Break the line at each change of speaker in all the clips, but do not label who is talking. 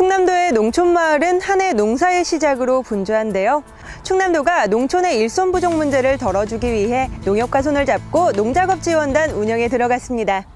충남도의 농촌마을은 한 해 농사의 시작으로 분주한데요. 충남도가 농촌의 일손 부족 문제를 덜어주기 위해 농협과 손을 잡고 농작업 지원단 운영에 들어갔습니다.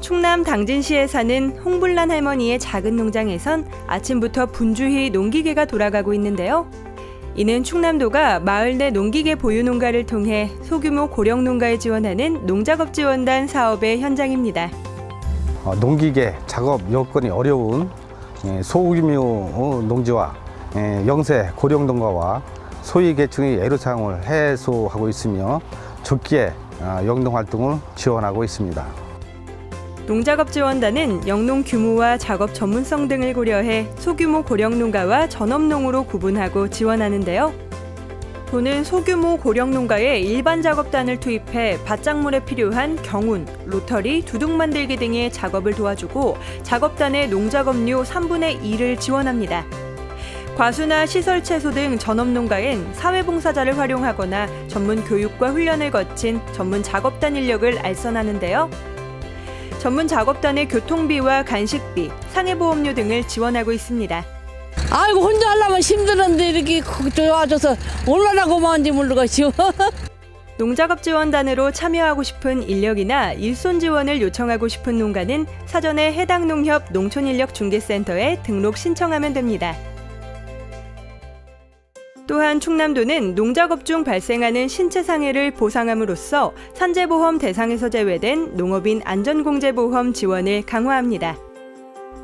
충남 당진시에 사는 홍불란 할머니의 작은 농장에선 아침부터 분주히 농기계가 돌아가고 있는데요. 이는 충남도가 마을 내 농기계 보유 농가를 통해 소규모 고령 농가에 지원하는 농작업 지원단 사업의 현장입니다.
어, 농기계 작업 여건이 어려운 예, 소규모 어, 농지와 예, 영세 고령 농가와 소위 계층의 애로사항을 해소하고 있으며 적기에 아, 영농 활동을 지원하고 있습니다.
농작업 지원단은 영농 규모와 작업 전문성 등을 고려해 소규모 고령 농가와 전업농으로 구분하고 지원하는데요. 도는 소규모 고령 농가에 일반 작업단을 투입해 밭작물에 필요한 경운, 로터리, 두둑 만들기 등의 작업을 도와주고 작업단의 농작업료 3분의 2를 지원합니다. 과수나 시설 채소 등 전업 농가엔 사회봉사자를 활용하거나 전문 교육과 훈련을 거친 전문 작업단 인력을 알선하는데요. 전문 작업단의 교통비와 간식비, 상해보험료 등을 지원하고 있습니다.
아이고 혼자 하려면 힘드는데 이렇게 좋아져서 얼마나 고마운지 모르겠지요.
농작업 지원단으로 참여하고 싶은 인력이나 일손 지원을 요청하고 싶은 농가는 사전에 해당 농협 농촌인력중개센터에 등록 신청하면 됩니다. 또한 충남도는 농작업 중 발생하는 신체 상해를 보상함으로써 산재보험 대상에서 제외된 농업인 안전공제보험 지원을 강화합니다.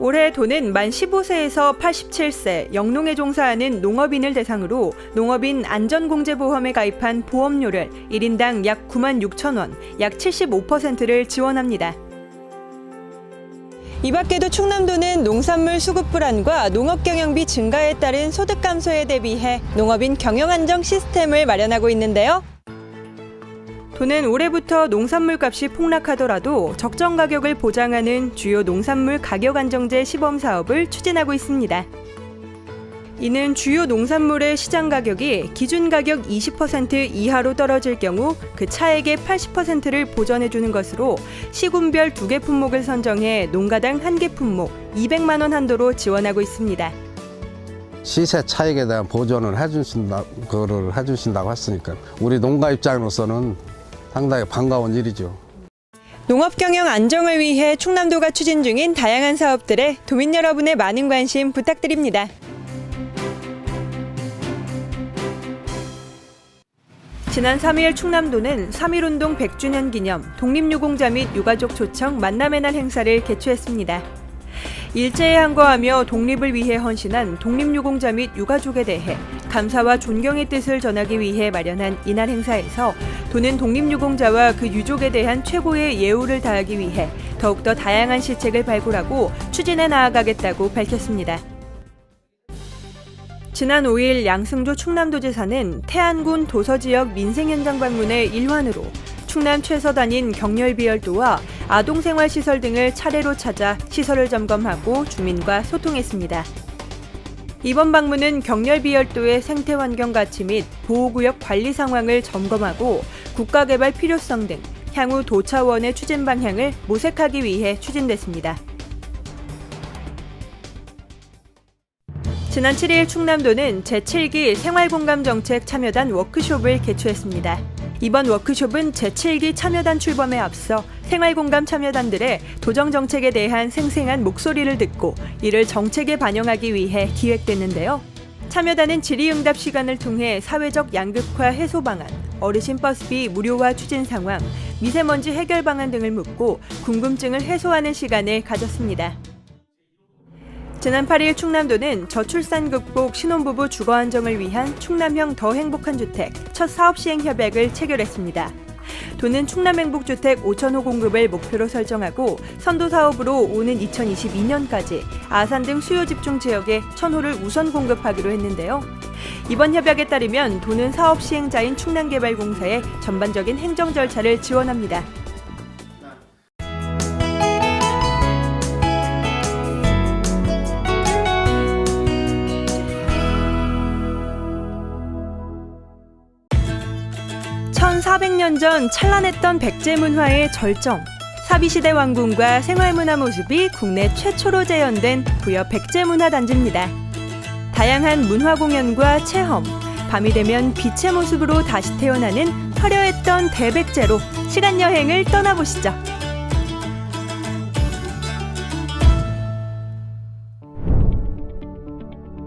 올해 도는 만 15세에서 87세 영농에 종사하는 농업인을 대상으로 농업인 안전공제보험에 가입한 보험료를 1인당 약 9만 6천 원, 약 75%를 지원합니다. 이 밖에도 충남도는 농산물 수급 불안과 농업 경영비 증가에 따른 소득 감소에 대비해 농업인 경영 안정 시스템을 마련하고 있는데요. 도는 올해부터 농산물 값이 폭락하더라도 적정 가격을 보장하는 주요 농산물 가격 안정제 시범 사업을 추진하고 있습니다. 이는 주요 농산물의 시장 가격이 기준 가격 20% 이하로 떨어질 경우 그 차액의 80%를 보전해 주는 것으로 시군별 두 개 품목을 선정해 농가당 한 개 품목 200만 원 한도로 지원하고 있습니다.
시세 차익에 대한 보존을 해주신다, 그거를 해주신다고 했으니까 우리 농가 입장으로서는 상당히 반가운 일이죠.
농업 경영 안정을 위해 충남도가 추진 중인 다양한 사업들에 도민 여러분의 많은 관심 부탁드립니다. 지난 3일 충남도는 3.1운동 100주년 기념 독립유공자 및 유가족 초청 만남의 날 행사를 개최했습니다. 일제에 항거하며 독립을 위해 헌신한 독립유공자 및 유가족에 대해 감사와 존경의 뜻을 전하기 위해 마련한 이날 행사에서 도는 독립유공자와 그 유족에 대한 최고의 예우를 다하기 위해 더욱더 다양한 시책을 발굴하고 추진해 나아가겠다고 밝혔습니다. 지난 5일 양승조 충남도지사는 태안군 도서지역 민생현장 방문의 일환으로 충남 최서단인 경렬비열도와 아동생활시설 등을 차례로 찾아 시설을 점검하고 주민과 소통했습니다. 이번 방문은 경렬비열도의 생태환경 가치 및 보호구역 관리 상황을 점검하고 국가개발 필요성 등 향후 도 차원의 추진 방향을 모색하기 위해 추진됐습니다. 지난 7일 충남도는 제7기 생활공감정책 참여단 워크숍을 개최했습니다. 이번 워크숍은 제7기 참여단 출범에 앞서 생활공감 참여단들의 도정 정책에 대한 생생한 목소리를 듣고 이를 정책에 반영하기 위해 기획됐는데요. 참여단은 질의응답 시간을 통해 사회적 양극화 해소 방안, 어르신 버스비 무료화 추진 상황, 미세먼지 해결 방안 등을 묻고 궁금증을 해소하는 시간을 가졌습니다. 지난 8일 충남도는 저출산 극복 신혼부부 주거 안정을 위한 충남형 더 행복한 주택 첫 사업 시행 협약을 체결했습니다. 도는 충남행복주택 5천호 공급을 목표로 설정하고 선도 사업으로 오는 2022년까지 아산 등 수요 집중 지역에 1,000호를 우선 공급하기로 했는데요. 이번 협약에 따르면 도는 사업 시행자인 충남개발공사의 전반적인 행정 절차를 지원합니다. (1400년) 전 찬란했던 백제 문화의 절정 사비시대 왕궁과 생활문화 모습이 국내 최초로 재현된 부여 백제문화단지입니다. 다양한 문화 공연과 체험, 밤이 되면 빛의 모습으로 다시 태어나는 화려했던 대백제로 시간 여행을 떠나보시죠.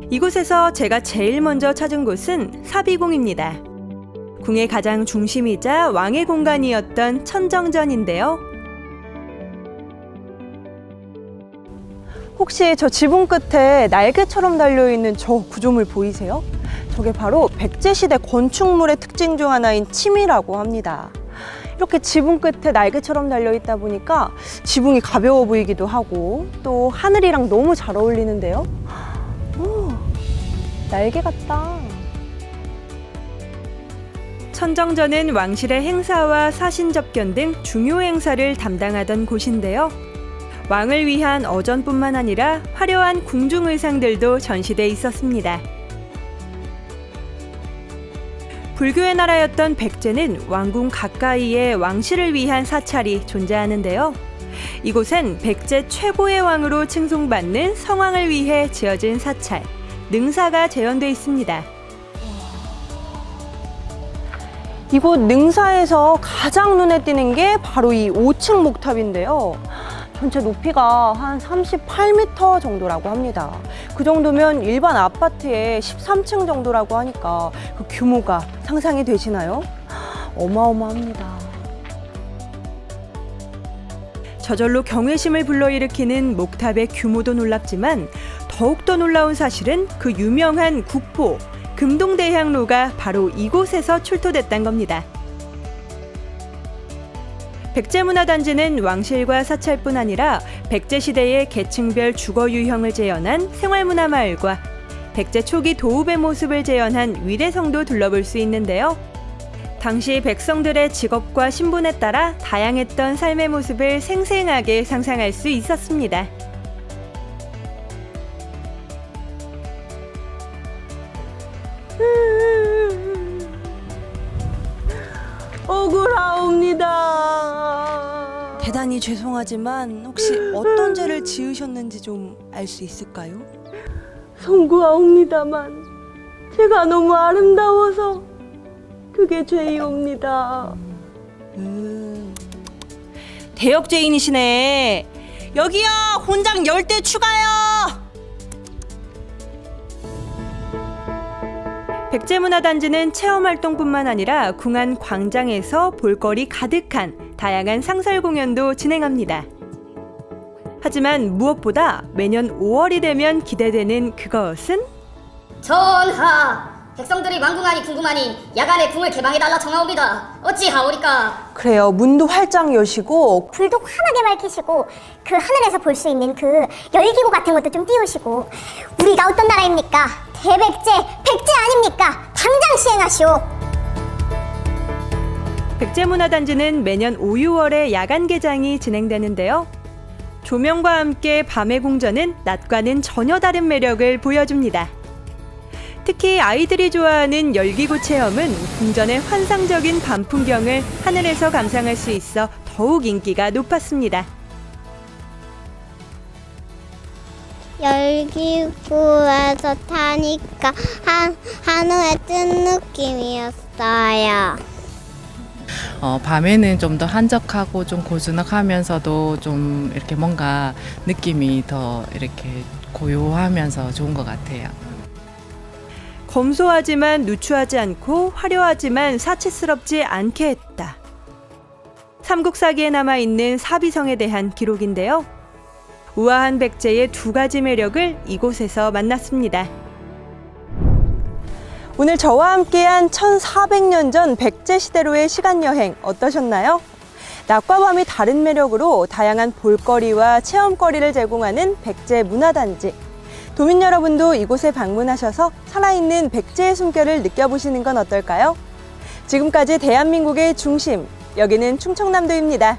이곳에서 제가 제일 먼저 찾은 곳은 사비궁입니다. 궁의 가장 중심이자 왕의 공간이었던 천정전인데요.
혹시 저 지붕 끝에 날개처럼 달려있는 저 구조물 보이세요? 저게 바로 백제시대 건축물의 특징 중 하나인 침이라고 합니다. 이렇게 지붕 끝에 날개처럼 달려있다 보니까 지붕이 가벼워 보이기도 하고 또 하늘이랑 너무 잘 어울리는데요. 오, 날개 같다.
천정전은 왕실의 행사와 사신 접견 등 중요 행사를 담당하던 곳인데요. 왕을 위한 어전뿐만 아니라 화려한 궁중 의상들도 전시돼 있었습니다. 불교의 나라였던 백제는 왕궁 가까이에 왕실을 위한 사찰이 존재하는데요. 이곳엔 백제 최고의 왕으로 칭송받는 성왕을 위해 지어진 사찰, 능사가 재현돼 있습니다.
이곳 능사에서 가장 눈에 띄는 게 바로 이 5층 목탑인데요. 전체 높이가 한 38m 정도라고 합니다. 그 정도면 일반 아파트의 13층 정도라고 하니까 그 규모가 상상이 되시나요? 어마어마합니다.
저절로 경외심을 불러일으키는 목탑의 규모도 놀랍지만 더욱더 놀라운 사실은 그 유명한 국보 금동대향로가 바로 이곳에서 출토됐단 겁니다. 백제문화단지는 왕실과 사찰뿐 아니라 백제시대의 계층별 주거 유형을 재현한 생활문화 마을과 백제 초기 도읍의 모습을 재현한 위례성도 둘러볼 수 있는데요. 당시 백성들의 직업과 신분에 따라 다양했던 삶의 모습을 생생하게 상상할 수 있었습니다.
대단히 죄송하지만 혹시 어떤 죄를 지으셨는지 좀 알 수 있을까요? 송구하옵니다만 제가 너무 아름다워서 그게 죄이옵니다. 음, 대역죄인이시네. 여기요, 혼장 열 대 추가요.
백제문화단지는 체험활동뿐만 아니라 궁안 광장에서 볼거리 가득한 다양한 상설 공연도 진행합니다. 하지만 무엇보다 매년 5월이 되면 기대되는 그것은
전하, 백성들이 왕궁안이 궁금하니 야간에 궁을 개방해달라 청하옵니다. 어찌하오리까?
그래요, 문도 활짝 여시고
불도 환하게 밝히시고 그 하늘에서 볼 수 있는 그 열기구 같은 것도 좀 띄우시고 우리가 어떤 나라입니까? 대백제, 백제 아닙니까? 당장 시행하시오.
백제문화단지는 매년 5, 6월에 야간 개장이 진행되는데요. 조명과 함께 밤의 궁전은 낮과는 전혀 다른 매력을 보여줍니다. 특히 아이들이 좋아하는 열기구 체험은 궁전의 환상적인 밤 풍경을 하늘에서 감상할 수 있어 더욱 인기가 높았습니다.
열기구에서 타니까 한, 하늘에 뜬 느낌이었어요.
어, 밤에는 좀 더 한적하고 좀 고즈넉하면서도 좀 이렇게 뭔가 느낌이 더 이렇게 고요하면서 좋은 것 같아요.
검소하지만 누추하지 않고 화려하지만 사치스럽지 않게 했다. 삼국사기에 남아 있는 사비성에 대한 기록인데요. 우아한 백제의 두 가지 매력을 이곳에서 만났습니다.
오늘 저와 함께한 1400년 전 백제 시대로의 시간 여행 어떠셨나요? 낮과 밤이 다른 매력으로 다양한 볼거리와 체험거리를 제공하는 백제 문화단지. 도민 여러분도 이곳에 방문하셔서 살아있는 백제의 숨결을 느껴보시는 건 어떨까요? 지금까지 대한민국의 중심, 여기는 충청남도입니다.